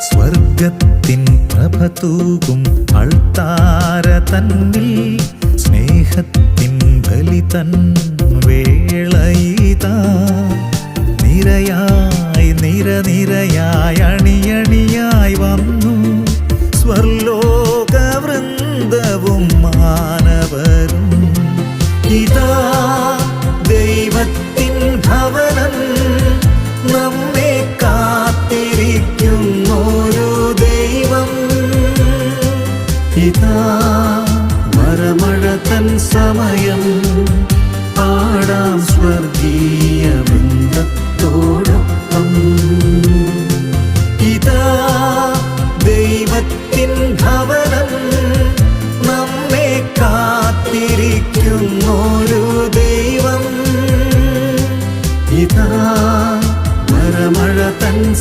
സ്വർഗത്തിൻ പ്രഭ തൂകും അൾത്താര തന്നിൽ സ്നേഹത്തിൻ ബലി തൻ വേളയിത. നിരയായി നിര നിരയായി അണിയണിയായി വന്നു. സ്വർലോക വൃന്ദവും മാനവരും. ഇതാ ദൈവത്തിൻ ഭവ ഇതാ വരമഴ തൻ സമയം. പാടാം സ്വർഗീയ വൃന്ദത്തോടൊപ്പം ഇതാ ദൈവത്തിൻ ഭവനം. നമ്മെ ഒരു ദൈവം. ഇതാ വരമഴ തൻ